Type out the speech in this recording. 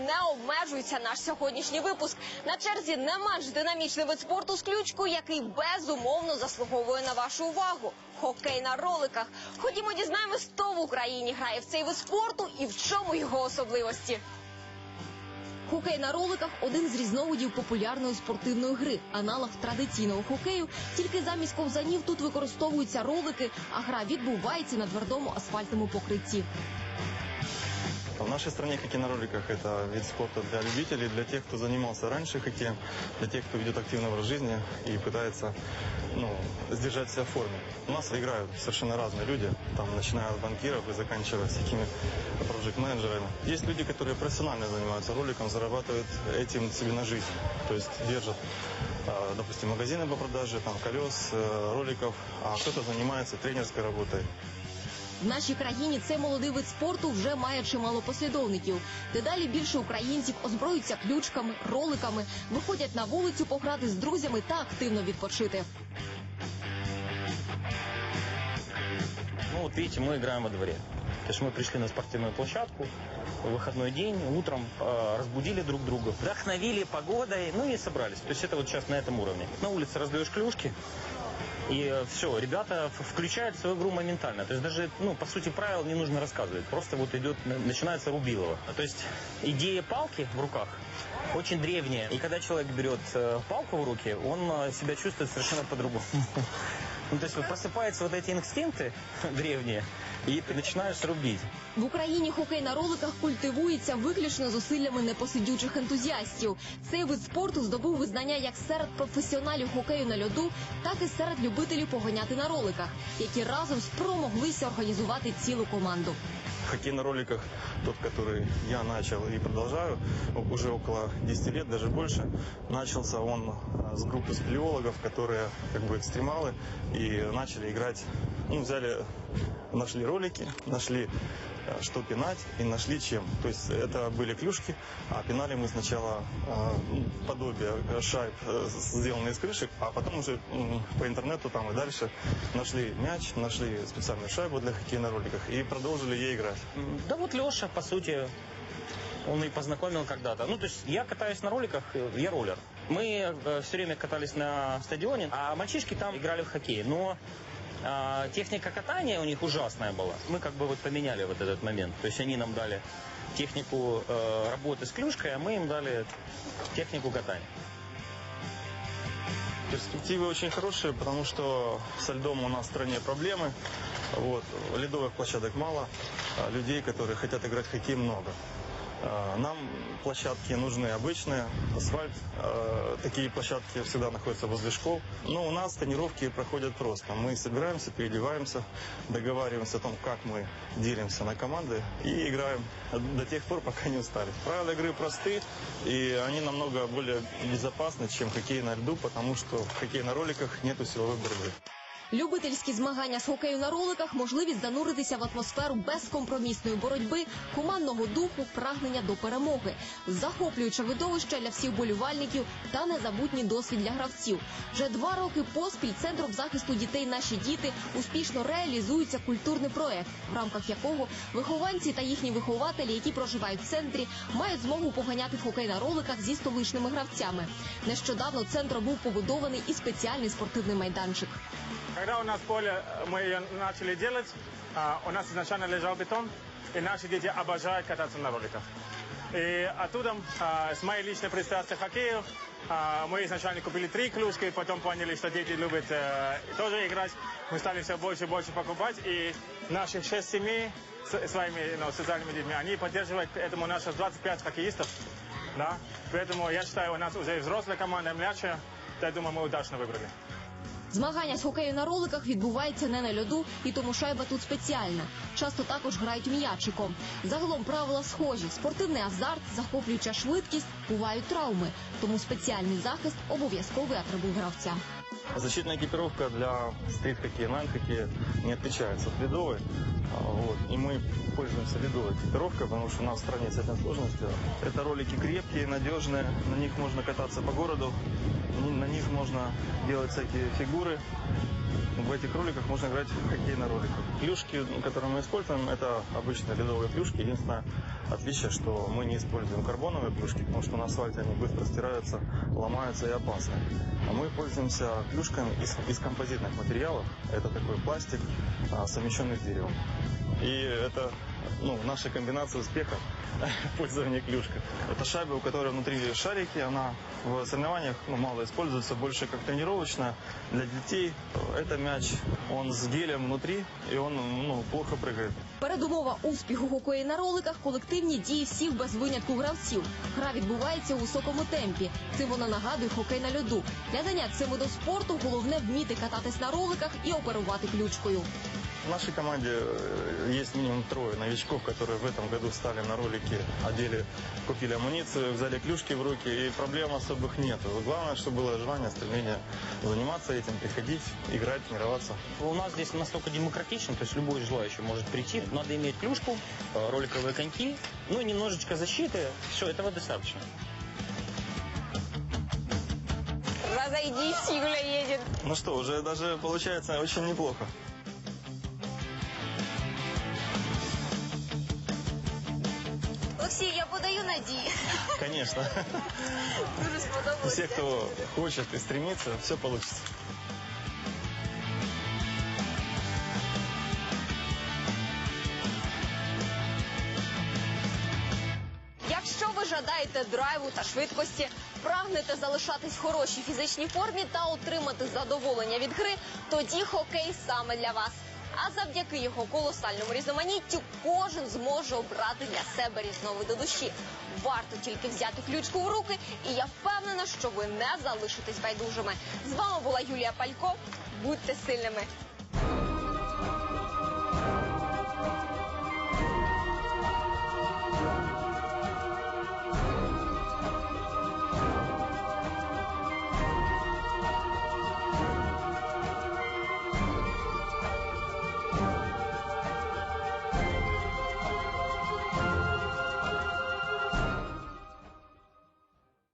Не обмежується наш сьогоднішній випуск. На черзі не менш динамічний вид спорту з ключку, який безумовно заслуговує на вашу увагу. Хокей на роликах. Ходімо дізнаємось, хто в Україні грає в цей вид спорту і в чому його особливості. Хокей на роликах один з різновидів популярної спортивної гри, аналог традиційного хокею. Тільки замість ковзанів тут використовуються ролики, а гра відбувається на твердому асфальтному покритті. В нашей стране хоккей на роликах – это вид спорта для любителей, для тех, кто занимался раньше хоккеем, для тех, кто ведет активный образ жизни и пытается ну, сдержать себя в форме. У нас играют совершенно разные люди, там, начиная от банкиров и заканчивая всякими проект-менеджерами. Есть люди, которые профессионально занимаются роликом, зарабатывают этим себе на жизнь. То есть держат, э, допустим, магазины по продаже там, колес, э, роликов, а кто-то занимается тренерской работой. В нашій країні цей молодий вид спорту вже має чимало послідовників. Дедалі більше українців озброюються ключками, роликами, виходять на вулицю пограти з друзями та активно відпочити. Ну вот видите, мы играем во дворе. То есть мы пришли на спортивную площадку, в выходной день, утром э, разбудили друг друга, вдохновили погодой, ну и собрались. То есть это вот сейчас на этом уровне. На улице раздаешь клюшки, и все, ребята включают свою игру моментально. То есть даже, ну, по сути, правил не нужно рассказывать. Просто вот идет, на- начинается рубилово. То есть идея палки в руках очень древняя. И когда человек берет э, палку в руки, он э, себя чувствует совершенно по-другому. Ну, то есть вот просыпаются вот эти инстинкты древние, и ты начинаешь рубить. В Україні хокей на роликах культивується виключно зусиллями непосидючих ентузіастів. Цей вид спорту здобув визнання як серед професіоналів хокею на льоду, так і серед любителів погоняти на роликах, які разом спромоглися організувати цілу команду. Хоккей на роликах, тот, который я начал и продолжаю, уже около 10 лет, даже больше, начался он с группы спелеологов, которые как бы экстремалы, и начали играть, ну, взяли, нашли ролики, нашли а, что пинать и нашли чем. То есть это были клюшки, а пинали мы сначала а, ну, подобие э, шайб, э, сделанные из крышек, а потом уже м, по интернету там и дальше нашли мяч, нашли специальную шайбу для хоккея на роликах и продолжили ей играть. Да вот Леша, по сути, он и познакомил когда-то. Ну, то есть я катаюсь на роликах, э, я роллер. Мы все время катались на стадионе, а мальчишки там играли в хоккей. Но а, техника катания у них ужасная была. Мы как бы вот поменяли вот этот момент. То есть они нам дали технику э, работы с клюшкой, а мы им дали технику катания. Перспективы очень хорошие, потому что со льдом у нас в стране проблемы. Вот. Ледовых площадок мало, а людей, которые хотят играть в хоккей, много. А, Нам площадки нужны обычные, асфальт. А, Такие площадки всегда находятся возле школ. Но у нас тренировки проходят просто. Мы собираемся, переодеваемся, договариваемся о том, как мы делимся на команды и играем до тех пор, пока не устали. Правила игры просты, и они намного более безопасны, чем хоккей на льду, потому что в хоккее на роликах нету силовой борьбы. Любительські змагання з хокею на роликах можливість зануритися в атмосферу безкомпромісної боротьби, командного духу, прагнення до перемоги, захоплююче видовище для всіх болівальників та незабутній досвід для гравців. Вже два роки поспіль центром захисту дітей наші діти успішно реалізується культурний проект, в рамках якого вихованці та їхні вихователі, які проживають в центрі, мають змогу поганяти в хокей на роликах зі столичними гравцями. Нещодавно центром був побудований і спеціальний спортивний майданчик. Когда у нас поле, мы ее начали делать, а, у нас изначально лежал бетон, и наши дети обожают кататься на роликах. И оттуда, а, с моей личной пристрастия к хоккею, а, мы изначально купили три клюшки, потом поняли, что дети любят э, тоже играть. Мы стали все больше и больше покупать, и наши шесть семей своими ну, социальными детьми, они поддерживают этому наших 25 хоккеистов. Да? Поэтому я считаю, у нас уже взрослая команда, младшая. Я думаю, мы удачно выбрали. Змагання з хокею на роликах відбуваються не на льоду, і тому шайба тут спеціальна. Часто також грають м'ячиком. Загалом правила схожі: спортивний азарт, захоплююча швидкість, бувають травми. Тому спеціальний захист обов'язковий атрибут гравця. Защитная экипировка для стрит-хоккея, лайн-хоккея не отличается от ледовой. А, Вот. И мы пользуемся ледовой экипировкой, потому что у нас в стране с этим сложности. Это ролики крепкие, надежные, на них можно кататься по городу Ни- На них можно делать всякие фигуры. В этих роликах можно играть в хоккей на роликах. Клюшки, которые мы используем, это обычные ледовые клюшки. Единственное отличие, что мы не используем карбоновые клюшки, потому что на асфальте они быстро стираются, ломаются и опасны. А мы пользуемся клюшками из, из композитных материалов. Это такой пластик, а, совмещенный с деревом. И это ну, наша комбинация успеха в пользовании клюшкой. Это шайба, у которой внутри шарики, она в соревнованиях ну, мало используется, больше как тренировочная. Для детей это мяч, он с гелем внутри, и он ну, плохо прыгает. Передумова успіху хокею на роликах колективні дії всіх без винятку гравців. Гра відбувається у високому темпі. Цим вона нагадує хокей на льоду. Для занять цим видом спорту головне вміти кататись на роликах і оперувати ключкою. В нашей команде э, есть минимум трое новичков, которые в этом году стали на ролики, одели, купили амуницию, взяли клюшки в руки, и проблем особых нет. Главное, чтобы было желание, стремление заниматься этим, приходить, играть, тренироваться. У нас здесь настолько демократично, то есть любой желающий может прийти. Надо иметь клюшку, э, роликовые коньки, ну и немножечко защиты. Все, этого достаточно. Разойдись, Юля едет. Ну что, уже даже получается очень неплохо. Олексій, я подаю надії. Конечно. Дуже сподобалося. Все, кто хочет и стремится, все получится. Якщо ви жадаєте драйву та швидкості, прагнете залишатись в хорошій фізичній формі та отримати задоволення від гри, тоді хокей саме для вас. А завдяки його колосальному різноманіттю кожен зможе обрати для себе різновиди душі. Варто тільки взяти ключку в руки, і я впевнена, що ви не залишитесь байдужими. З вами була Юлія Палько. Будьте сильними.